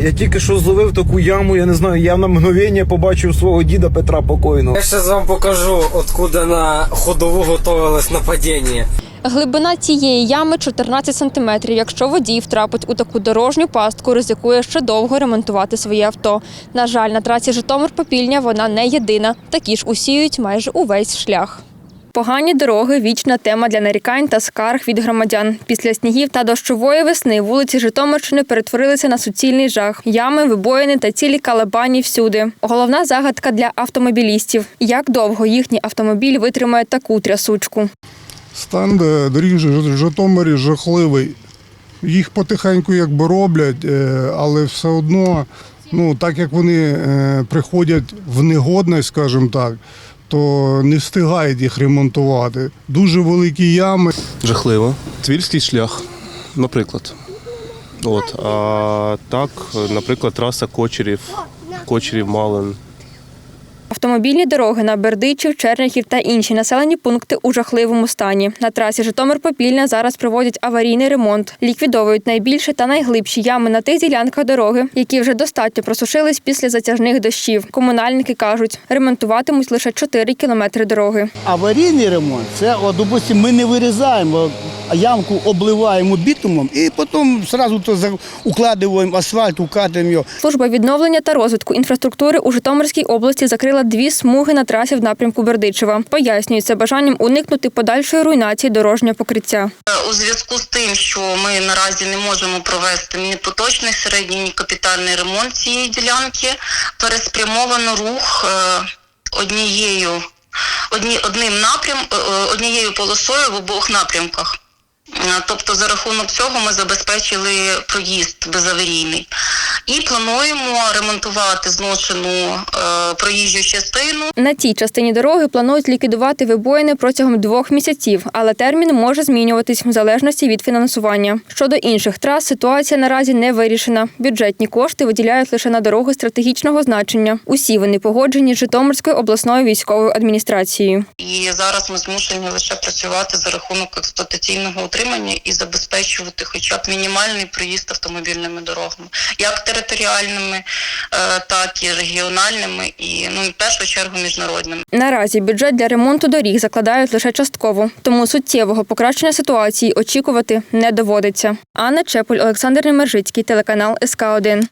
Я тільки що зловив таку яму, я не знаю, я на мгновення побачив свого діда Петра покойного. Я сейчас вам покажу, откуда на ходову готовилось нападение. Глибина цієї ями 14 сантиметрів. Якщо водій втрапить у таку дорожню пастку, ризикує ще довго ремонтувати своє авто. На жаль, на трасі Житомир-Попільня вона не єдина. Такі ж усіють майже увесь шлях. Погані дороги вічна тема для нарікань та скарг від громадян. Після снігів та дощової весни вулиці Житомирщини перетворилися на суцільний жах. Ями, вибоїни та цілі калабані всюди. Головна загадка для автомобілістів: як довго їхній автомобіль витримає таку трясучку. Стан е, доріг в Житомирі жахливий. Їх потихеньку якби роблять, е, але все одно, ну так як вони е, приходять в негодність, скажімо так, то не встигають їх ремонтувати. Дуже великі ями. Жахливо. Твільський шлях, наприклад. От, а так, наприклад, траса Кочерів, Кочерів Малин. Автомобільні дороги на Бердичів, Черняхів та інші населені пункти у жахливому стані. На трасі Житомир-Попільня зараз проводять аварійний ремонт, ліквідовують найбільші та найглибші ями на тих ділянках дороги, які вже достатньо просушились після затяжних дощів. Комунальники кажуть, ремонтуватимуть лише 4 кілометри дороги. Аварійний ремонт це, от, допустим, ми не вирізаємо, ямку обливаємо бітумом і потім одразу то за- укладуємо асфальт, укатуємо його. Служба відновлення та розвитку інфраструктури у Житомирській області закрила дві смуги на трасі в напрямку Бердичева. Пояснюють це бажанням уникнути подальшої руйнації дорожнього покриття. У зв'язку з тим, що ми наразі не можемо провести ні поточний середній, ні капітальний ремонт цієї ділянки, переспрямовано рух е, однією одні, одним напрям, е, е, однією полосою в обох напрямках. Е, Тобто за рахунок цього ми забезпечили проїзд безаварійний. І плануємо ремонтувати зношену е, проїжджу частину На цій частині дороги планують ліквідувати вибоїни протягом двох місяців, але термін може змінюватись в залежності від фінансування. Щодо інших трас, ситуація наразі не вирішена. Бюджетні кошти виділяють лише на дороги стратегічного значення. Усі вони погоджені з Житомирською обласною військовою адміністрацією. І зараз ми змушені лише працювати за рахунок експлуатаційного утримання і забезпечувати хоча б мінімальний проїзд автомобільними дорогами, як територіальними, е, так і регіональними, і ну в першу чергу міжнародними. Наразі бюджет для ремонту доріг закладають лише частково, тому суттєвого покращення ситуації очікувати не доводиться. Анна Чепуль, Олександр Немержицький, телеканал СК 1